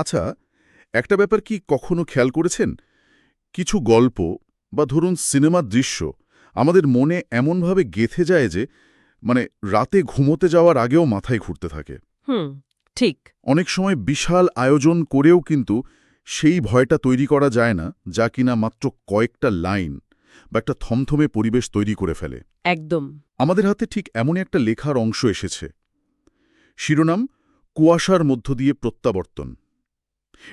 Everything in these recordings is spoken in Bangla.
আচ্ছা একটা ব্যাপার কি কখনো খেয়াল করেছেন? কিছু গল্প বা ধরুন সিনেমার দৃশ্য আমাদের মনে এমনভাবে গেথে যায় যে মানে রাতে ঘুমোতে যাওয়ার আগেও মাথায় ঘুরতে থাকে। হুম ঠিক। অনেক সময় বিশাল আয়োজন করেও কিন্তু সেই ভয়টা তৈরি করা যায় না যা কিনা মাত্র কয়েকটা লাইন বা একটা থমথমে পরিবেশ তৈরি করে ফেলে। একদম। আমাদের হাতে ঠিক এমনই একটা লেখার অংশ এসেছে। শিরোনাম কুয়াশার মধ্য দিয়ে প্রত্যাবর্তন।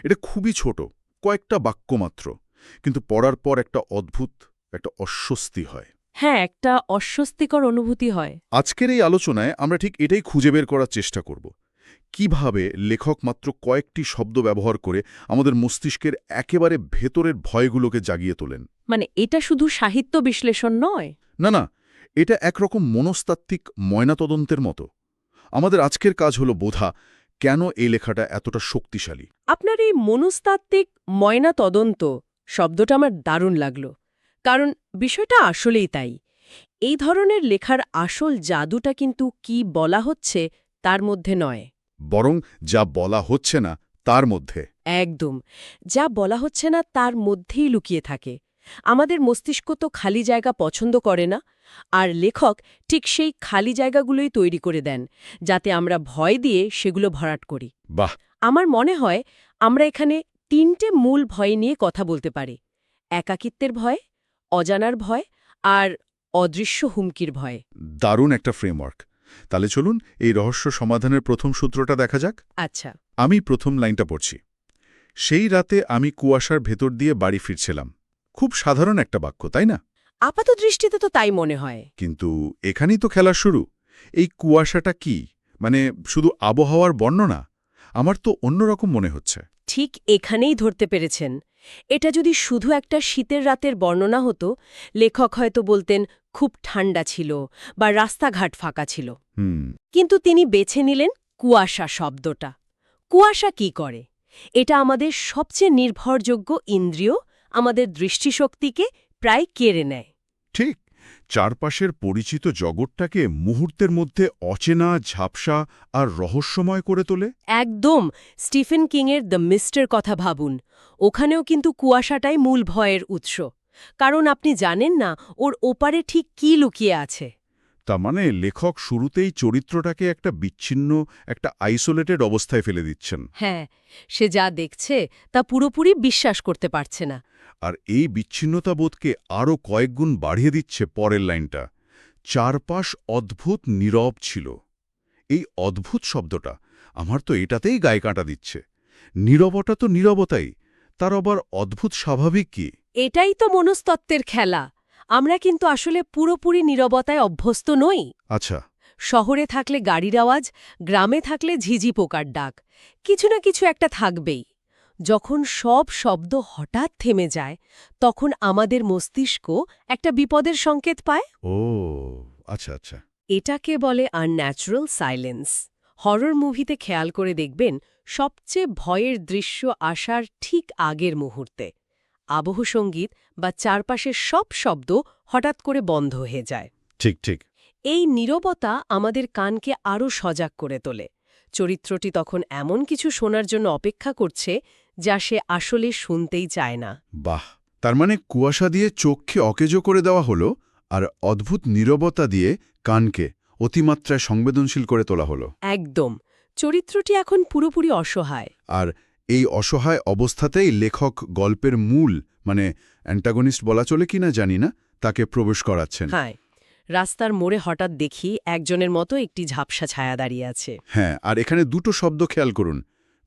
এটা খুবই ছোট কয়েকটা বাক্য মাত্র কিন্তু পড়ার পর একটা অদ্ভুত একটা অস্বস্তি হয়। হ্যাঁ একটা অস্বস্তিকর অনুভূতি হয়। আজকের এই আলোচনায় আমরা ঠিক এটাই খুঁজে বের করার চেষ্টা করব। কীভাবে লেখক মাত্র কয়েকটি শব্দ ব্যবহার করে আমাদের মস্তিষ্কের একেবারে ভেতরের ভয়গুলোকে জাগিয়ে তোলেন? মানে এটা শুধু সাহিত্য বিশ্লেষণ নয়? না না এটা একরকম মনস্তাত্ত্বিক ময়নাতদন্তের মতো। আমাদের আজকের কাজ হলো বোধা কেন এই লেখাটা এতটা শক্তিশালী? আপনার এই মনস্তাত্ত্বিক ময়না তদন্ত শব্দটা আমার দারুণ লাগল কারণ বিষয়টা আসলেই তাই। এই ধরনের লেখার আসল জাদুটা কিন্তু কি বলা হচ্ছে তার মধ্যে নয়। বরং যা বলা হচ্ছে না তার মধ্যে। একদম যা বলা হচ্ছে না তার মধ্যেই লুকিয়ে থাকে। আমাদের মস্তিষ্ক তো খালি জায়গা পছন্দ করে না আর লেখক ঠিক সেই খালি জায়গাগুলোই তৈরি করে দেন যাতে আমরা ভয় দিয়ে সেগুলো ভরাট করি। বাহ! আমার মনে হয় আমরা এখানে তিনটে মূল ভয় নিয়ে কথা বলতে পারি একাকিত্বের ভয় অজানার ভয় আর অদৃশ্য হুমকির ভয়। দারুণ একটা ফ্রেমওয়ার্ক তাহলে চলুন এই রহস্য সমাধানের প্রথম সূত্রটা দেখা যাক। আচ্ছা। আমি প্রথম লাইনটা পড়ছি। সেই রাতে আমি কুয়াশার ভেতর দিয়ে বাড়ি ফিরছিলাম। খুব সাধারণ একটা বাক্য তাই না? আপাত দৃষ্টিতে তো তাই মনে হয়। কিন্তু এখানেই তো খেলা শুরু। এই কুয়াশাটা কি? মানে শুধু আবহাওয়ার বর্ণনা? আমার তো অন্যরকম মনে হচ্ছে। ঠিক এখানেই ধরতে পেরেছেন। এটা যদি শুধু একটা শীতের রাতের বর্ণনা হতো লেখক হয়তো বলতেন খুব ঠান্ডা ছিল বা রাস্তাঘাট ফাঁকা ছিল হুম। কিন্তু তিনি বেছে নিলেন কুয়াশা শব্দটা। কুয়াশা কি করে? এটা আমাদের সবচেয়ে নির্ভরযোগ্য ইন্দ্রিয় আমাদের দৃষ্টিশক্তিকে প্রায় কেড়ে নেয়। ঠিক চারপাশের পরিচিত জগৎটাকে মুহূর্তের মধ্যে অচেনা ঝাপসা আর রহস্যময় করে তোলে? একদম স্টিফেন কিংয়ের দ্য মিস্টের কথা ভাবুন। ওখানেও কিন্তু কুয়াশাটাই মূল ভয়ের উৎস। কারণ আপনি জানেন না ওর ওপারে ঠিক কি লুকিয়ে আছে। তা মানে লেখক শুরুতেই চরিত্রটাকে একটা বিচ্ছিন্ন একটা আইসোলেটেড অবস্থায় ফেলে দিচ্ছেন। হ্যাঁ সে যা দেখছে তা পুরোপুরি বিশ্বাস করতে পারছে না। আর এই বিচ্ছিন্নতাবোধকে আরও কয়েকগুণ বাড়িয়ে দিচ্ছে পরের লাইনটা। চারপাশ অদ্ভুত নীরব ছিল। এই অদ্ভুত শব্দটা আমার তো এটাতেই গায়ে কাঁটা দিচ্ছে। নীরবতা তো নীরবতাই তার আবার অদ্ভুত স্বাভাবিক কি? এটাই তো মনস্তত্ত্বের খেলা। আমরা কিন্তু আসলে পুরোপুরি নীরবতায় অভ্যস্ত নই। আচ্ছা। শহরে থাকলে গাড়ির আওয়াজ গ্রামে থাকলে ঝিঝি পোকার ডাক। কিছু না কিছু একটা থাকবেই। যখন সব শব্দ হঠাৎ থেমে যায় তখন আমাদের মস্তিষ্ক একটা বিপদের সংকেত পায়। ও আচ্ছা আচ্ছা। এটাকে বলে আনন্যাচুরাল সাইলেন্স। হরর মুভিতে খেয়াল করে দেখবেন সবচেয়ে ভয়ের দৃশ্য আসার ঠিক আগের মুহূর্তে। আবহ সংগীত বা চারপাশের সব শব্দ হঠাৎ করে বন্ধ হয়ে যায়। ঠিক ঠিক। এই নীরবতা আমাদের কানকে আরও সজাগ করে তোলে। চরিত্রটি তখন এমন কিছু শোনার জন্য অপেক্ষা করছে যা সে আসলে শুনতেই চায় না। বাহ! তার মানে কুয়াশা দিয়ে চোখকে অকেজো করে দেওয়া হলো আর অদ্ভুত নীরবতা দিয়ে কানকে অতিমাত্রায় সংবেদনশীল করে তোলা হলো। একদম। চরিত্রটি এখন পুরোপুরি অসহায়। আর এই অসহায় অবস্থাতেই লেখক গল্পের মূল মানে অ্যান্টাগনিস্ট বলা চলে কিনা জানি না তাকে প্রবেশ করাচ্ছেন। হ্যাঁ! রাস্তার মোড়ে হঠাৎ দেখি একজনের মতো একটি ঝাপসা ছায়া দাঁড়িয়ে আছে। হ্যাঁ আর এখানে দুটো শব্দ খেয়াল করুন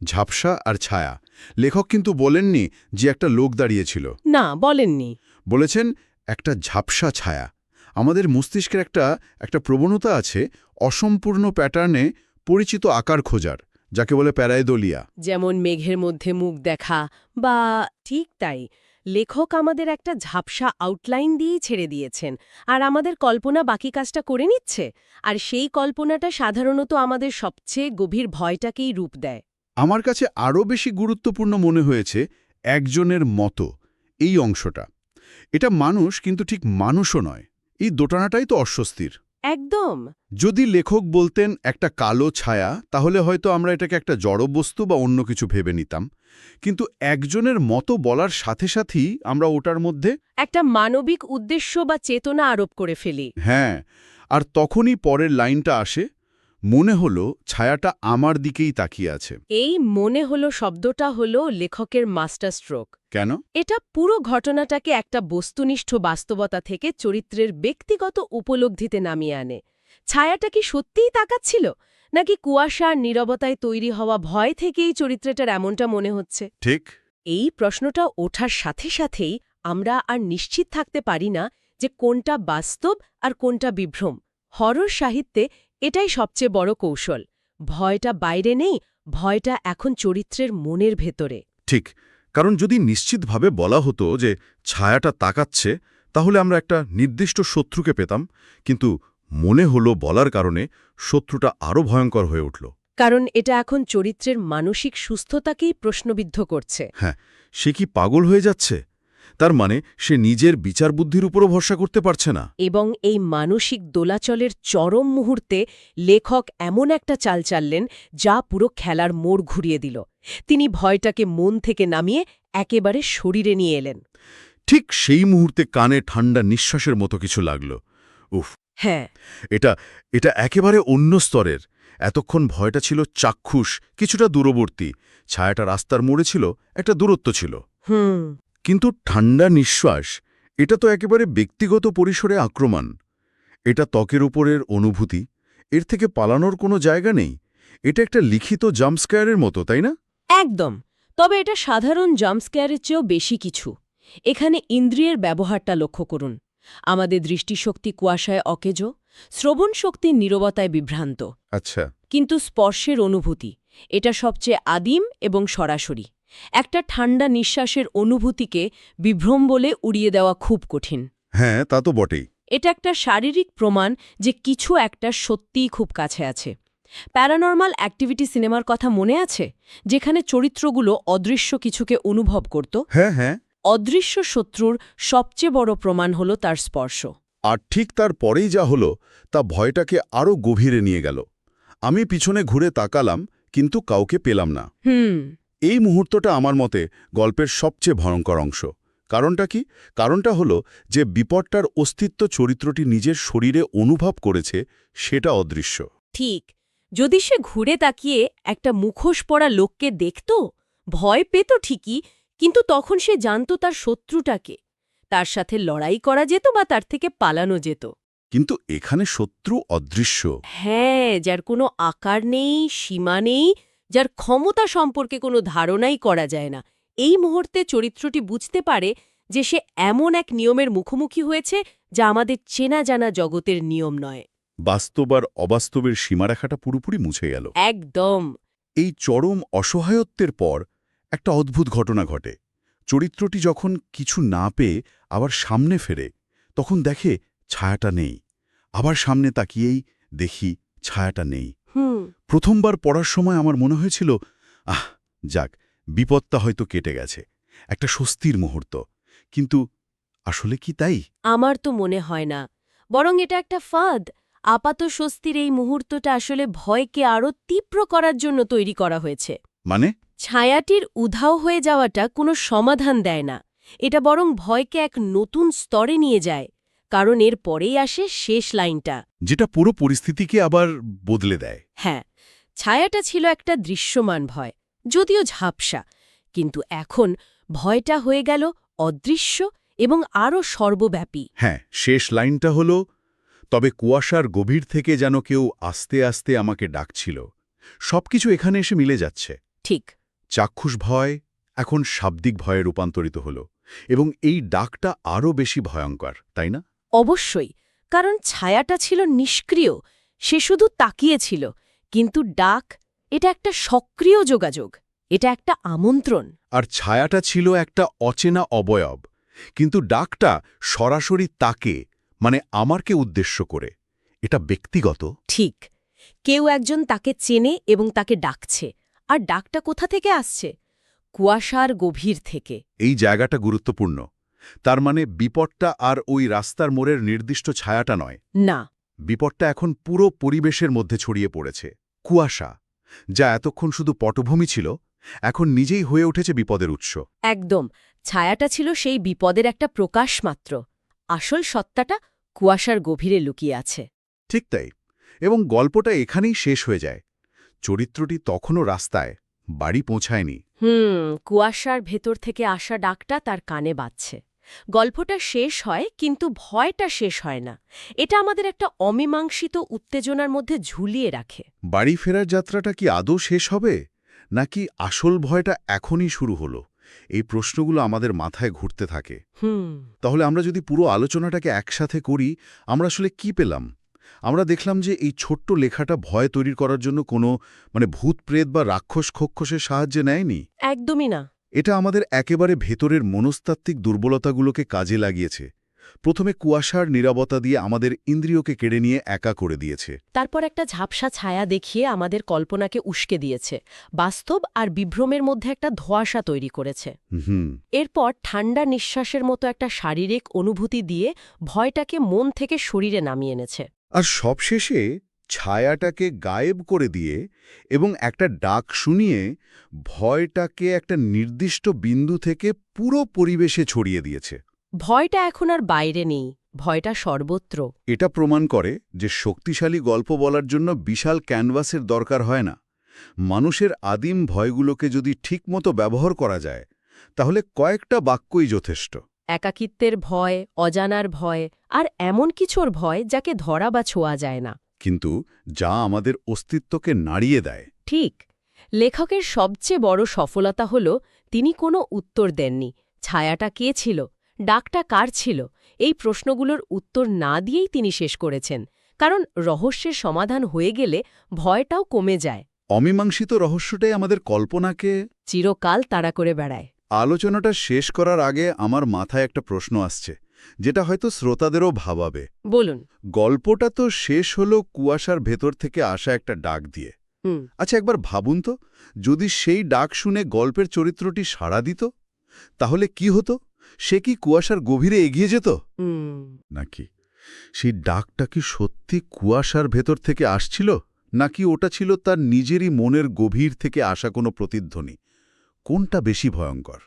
ঝাপসা আর ছায়া। লেখক কিন্তু বলেননি যে একটা লোক দাঁড়িয়েছিল। না বলেননি। বলেছেন একটা ঝাপসা ছায়া। আমাদের মস্তিষ্কের একটা একটা প্রবণতা আছে অসম্পূর্ণ প্যাটার্নে পরিচিত আকার খোঁজার যাকে বলে প্যারাইদোলিয়া। যেমন মেঘের মধ্যে মুখ দেখা বা ঠিক তাই। লেখক আমাদের একটা ঝাপসা আউটলাইন দিয়েই ছেড়ে দিয়েছেন আর আমাদের কল্পনা বাকি কাজটা করে নিচ্ছে। আর সেই কল্পনাটা সাধারণত আমাদের সবচেয়ে গভীর ভয়টাকেই রূপ দেয়। আমার কাছে আরও বেশি গুরুত্বপূর্ণ মনে হয়েছে একজনের মতো এই অংশটা। এটা মানুষ কিন্তু ঠিক মানুষও নয় এই দোটানাটাই তো অস্বস্তির। একদম। যদি লেখক বলতেন একটা কালো ছায়া তাহলে হয়তো আমরা এটাকে একটা জড়বস্তু বা অন্য কিছু ভেবে নিতাম। কিন্তু একজনের মতো বলার সাথে সাথেই আমরা ওটার মধ্যে একটা মানবিক উদ্দেশ্য বা চেতনা আরোপ করে ফেলি। হ্যাঁ আর তখনই পরের লাইনটা আসে মনে হলো ছায়াটা আমার দিকেই তাকিয়ে আছে। এই মনে হলো শব্দটা হলো লেখকের মাস্টার স্ট্রোক। কেন? এটা পুরো ঘটনাটাকে একটা বস্তুনিষ্ঠ বাস্তবতা থেকে চরিত্রের ব্যক্তিগত উপলব্ধিতে নামিয়ে আনে। ছায়াটা কি সত্যিই তাকাচ্ছিল? নাকি কুয়াশার নীরবতায় তৈরি হওয়া ভয় থেকেই চরিত্রটার এমনটা মনে হচ্ছে? ঠিক। এই প্রশ্নটা ওঠার সাথে সাথেই আমরা আর নিশ্চিত থাকতে পারি না যে কোনটা বাস্তব আর কোনটা বিভ্রম। হরর সাহিত্যে এটাই সবচেয়ে বড় কৌশল। ভয়টা বাইরে নেই ভয়টা এখন চরিত্রের মনের ভেতরে। ঠিক কারণ যদি নিশ্চিতভাবে বলা হতো যে ছায়াটা তাকাচ্ছে তাহলে আমরা একটা নির্দিষ্ট শত্রুকে পেতাম কিন্তু মনে হলো বলার কারণে শত্রুটা আরও ভয়ঙ্কর হয়ে উঠল। কারণ এটা এখন চরিত্রের মানসিক সুস্থতাকেই প্রশ্নবিদ্ধ করছে। হ্যাঁ সে কি পাগল হয়ে যাচ্ছে? তার মানে সে নিজের বিচার বুদ্ধির উপরও ভরসা করতে পারছে না। এবং এই মানসিক দোলাচলের চরম মুহূর্তে লেখক এমন একটা চাল চাললেন যা পুরো খেলার মোড় ঘুরিয়ে দিল। তিনি ভয়টাকে মন থেকে নামিয়ে একেবারে শরীরে নিয়ে এলেন। ঠিক সেই মুহূর্তে কানে ঠান্ডা নিঃশ্বাসের মতো কিছু লাগল। উফ। হ্যাঁ। এটা এটা একেবারে অন্য স্তরের। এতক্ষণ ভয়টা ছিল চাক্ষুষ কিছুটা দূরবর্তী। ছায়াটা রাস্তার মোড়ে ছিল একটা দূরত্ব ছিল। হুম। কিন্তু ঠান্ডা নিঃশ্বাস এটা তো একেবারে ব্যক্তিগত পরিসরে আক্রমণ। এটা ত্বকের উপরের অনুভূতি এর থেকে পালানোর কোনো জায়গা নেই। এটা একটা লিখিত জাম্পস্কায়ারের মতো তাই না? একদম। তবে এটা সাধারণ জাম্পস্কেয়ারের চেয়েও বেশি কিছু। এখানে ইন্দ্রিয়ের ব্যবহারটা লক্ষ্য করুন। আমাদের দৃষ্টিশক্তি কুয়াশায় অকেজো শ্রবণ শক্তির নীরবতায় বিভ্রান্ত। আচ্ছা। কিন্তু স্পর্শের অনুভূতি এটা সবচেয়ে আদিম এবং সরাসরি। একটা ঠান্ডা নিঃশ্বাসের অনুভূতিকে বিভ্রম বলে উড়িয়ে দেওয়া খুব কঠিন। হ্যাঁ তা তো বটেই। এটা একটা শারীরিক প্রমাণ যে কিছু একটা সত্যিই খুব কাছে আছে। প্যারানর্মাল অ্যাক্টিভিটি সিনেমার কথা মনে আছে? যেখানে চরিত্রগুলো অদৃশ্য কিছুকে অনুভব করত। হ্যাঁ হ্যাঁ। অদৃশ্য শত্রুর সবচেয়ে বড় প্রমাণ হল তার স্পর্শ। আর ঠিক তার পরেই যা হলো তা ভয়টাকে আরও গভীরে নিয়ে গেল। আমি পিছনে ঘুরে তাকালাম কিন্তু কাউকে পেলাম না। হুম। এই মুহূর্তটা আমার মতে গল্পের সবচেয়ে ভয়ঙ্কর অংশ। কারণটা কি? কারণটা হলো যে বিপদটার অস্তিত্ব চরিত্রটি নিজের শরীরে অনুভব করেছে সেটা অদৃশ্য। ঠিক। যদি সে ঘুরে তাকিয়ে একটা মুখোশ পরা লোককে দেখত ভয় পেত ঠিকই কিন্তু তখন সে জানত তার শত্রুটাকে। তার সাথে লড়াই করা যেত বা তার থেকে পালানো যেত। কিন্তু এখানে শত্রু অদৃশ্য। হ্যাঁ যার কোনো আকার নেই সীমা নেই যার ক্ষমতা সম্পর্কে কোনো ধারণাই করা যায় না। এই মুহূর্তে চরিত্রটি বুঝতে পারে যে সে এমন এক নিয়মের মুখোমুখি হয়েছে যা আমাদের চেনা জানা জগতের নিয়ম নয়। বাস্তব আর অবাস্তবের সীমারেখাটা পুরোপুরি মুছে গেল। একদম। এই চরম অসহায়ত্বের পর একটা অদ্ভুত ঘটনা ঘটে। চরিত্রটি যখন কিছু না পেয়ে আবার সামনে ফেরে তখন দেখে ছায়াটা নেই। আবার সামনে তাকিয়েই দেখি ছায়াটা নেই। প্রথমবার পড়ার সময় আমার মনে হয়েছিল আহ যাক বিপদটা হয়তো কেটে গেছে। একটা স্বস্তির মুহূর্ত। কিন্তু আসলে কি তাই? আমার তো মনে হয় না। বরং এটা একটা ফাঁদ। আপাত স্বস্তির এই মুহূর্তটা আসলে ভয়কে আরও তীব্র করার জন্য তৈরি করা হয়েছে। মানে? ছায়াটির উধাও হয়ে যাওয়াটা কোনো সমাধান দেয় না। এটা বরং ভয়কে এক নতুন স্তরে নিয়ে যায়। কারণ এর পরেই আসে শেষ লাইনটা। যেটা পুরো পরিস্থিতিকে আবার বদলে দেয়। হ্যাঁ ছায়াটা ছিল একটা দৃশ্যমান ভয় যদিও ঝাপসা। কিন্তু এখন ভয়টা হয়ে গেল অদৃশ্য এবং আরও সর্বব্যাপী। হ্যাঁ শেষ লাইনটা হলো তবে কুয়াশার গভীর থেকে যেন কেউ আস্তে আস্তে আমাকে ডাকছিল। সবকিছু এখানে এসে মিলে যাচ্ছে। ঠিক। চাক্ষুষ ভয় এখন শাব্দিক ভয়ে রূপান্তরিত হল এবং এই ডাকটা আরও বেশি ভয়ঙ্কর তাই না? অবশ্যই কারণ ছায়াটা ছিল নিষ্ক্রিয় সে শুধু তাকিয়েছিল কিন্তু ডাক এটা একটা সক্রিয় যোগাযোগ এটা একটা আমন্ত্রণ। আর ছায়াটা ছিল একটা অচেনা অবয়ব কিন্তু ডাকটা সরাসরি তাকে মানে আমারকে উদ্দেশ্য করে এটা ব্যক্তিগত। ঠিক কেউ একজন তাকে চেনে এবং তাকে ডাকছে আর ডাকটা কোথা থেকে আসছে? কুয়াশার গভীর থেকে। এই জায়গাটা গুরুত্বপূর্ণ। তার মানে বিপদটা আর ওই রাস্তার মোড়ের নির্দিষ্ট ছায়াটা নয়। না। বিপদটা এখন পুরো পরিবেশের মধ্যে ছড়িয়ে পড়েছে। কুয়াশা যা এতক্ষণ শুধু পটভূমি ছিল এখন নিজেই হয়ে উঠেছে বিপদের উৎস। একদম। ছায়াটা ছিল সেই বিপদের একটা প্রকাশ মাত্র। আসল সত্তাটা কুয়াশার গভীরে লুকিয়ে আছে। ঠিক তাই। এবং গল্পটা এখানেই শেষ হয়ে যায়। চরিত্রটি তখনও রাস্তায় বাড়ি পৌঁছায়নি। হুম কুয়াশার ভেতর থেকে আসা ডাকটা তার কানে বাজছে। গল্পটা শেষ হয় কিন্তু ভয়টা শেষ হয় না। এটা আমাদের একটা অমীমাংসিত উত্তেজনার মধ্যে ঝুলিয়ে রাখে। বাড়ি ফেরার যাত্রাটা কি আদৌ শেষ হবে? নাকি আসল ভয়টা এখনই শুরু হলো? এই প্রশ্নগুলো আমাদের মাথায় ঘুরতে থাকে। হুম। তাহলে আমরা যদি পুরো আলোচনাটাকে একসাথে করি আমরা আসলে কি পেলাম? আমরা দেখলাম যে এই ছোট্ট লেখাটা ভয় তৈরি করার জন্য কোনো মানে ভূত প্রেত বা রাক্ষস খক্ষসের সাহায্যে নেয়নি? একদমই না। এটা আমাদের একেবারে ভেতরের মনস্তাত্ত্বিক দুর্বলতাগুলোকে কাজে লাগিয়েছে। প্রথমে কুয়াশার নিরাপত্তা দিয়ে আমাদের ইন্দ্রিয়কে কেড়ে নিয়ে একা করে দিয়েছে। তারপর একটা ঝাপসা ছায়া দেখিয়ে আমাদের কল্পনাকে উস্কে দিয়েছে। বাস্তব আর বিভ্রমের মধ্যে একটা ধোঁয়াশা তৈরি করেছে। হুম। এরপর ঠান্ডা নিঃশ্বাসের মতো একটা শারীরিক অনুভূতি দিয়ে ভয়টাকে মন থেকে শরীরে নামিয়ে এনেছে। আর সবশেষে ছায়াটাকে গায়েব করে দিয়ে এবং একটা ডাক শুনিয়ে ভয়টাকে একটা নির্দিষ্ট বিন্দু থেকে পুরো পরিবেশে ছড়িয়ে দিয়েছে। ভয়টা এখন আর বাইরে নেই ভয়টা সর্বত্র। এটা প্রমাণ করে যে শক্তিশালী গল্প বলার জন্য বিশাল ক্যানভাসের দরকার হয় না। মানুষের আদিম ভয়গুলোকে যদি ঠিকমতো ব্যবহার করা যায় তাহলে কয়েকটা বাক্যই যথেষ্ট। একাকিত্বের ভয় অজানার ভয় আর এমন কিছুর ভয় যাকে ধরা বা ছোঁয়া যায় না। কিন্তু যা আমাদের অস্তিত্বকে নাড়িয়ে দেয়। ঠিক। লেখকের সবচেয়ে বড় সফলতা হল তিনি কোনো উত্তর দেননি। ছায়াটা কে ছিল? ডাকটা কার ছিল? এই প্রশ্নগুলোর উত্তর না দিয়েই তিনি শেষ করেছেন। কারণ রহস্যের সমাধান হয়ে গেলে ভয়টাও কমে যায়। অমীমাংসিত রহস্যটাই আমাদের কল্পনাকে চিরকাল তাড়া করে বেড়ায়। আলোচনাটা শেষ করার আগে আমার মাথায় একটা প্রশ্ন আসছে। যেটা হয়তো শ্রোতাদেরও ভাবাবে। বলুন। গল্পটা তো শেষ হলো কুয়াশার ভেতর থেকে আসা একটা ডাক দিয়ে। আচ্ছা একবার ভাবুন তো যদি সেই ডাক শুনে গল্পের চরিত্রটি সাড়া দিত তাহলে কি হতো? সে কি কুয়াশার গভীরে এগিয়ে যেত? নাকি সেই ডাকটা কি সত্যি কুয়াশার ভেতর থেকে আসছিল? নাকি ওটা ছিল তার নিজেরই মনের গভীর থেকে আসা কোনো প্রতিধ্বনি? কোনটা বেশি ভয়ঙ্কর?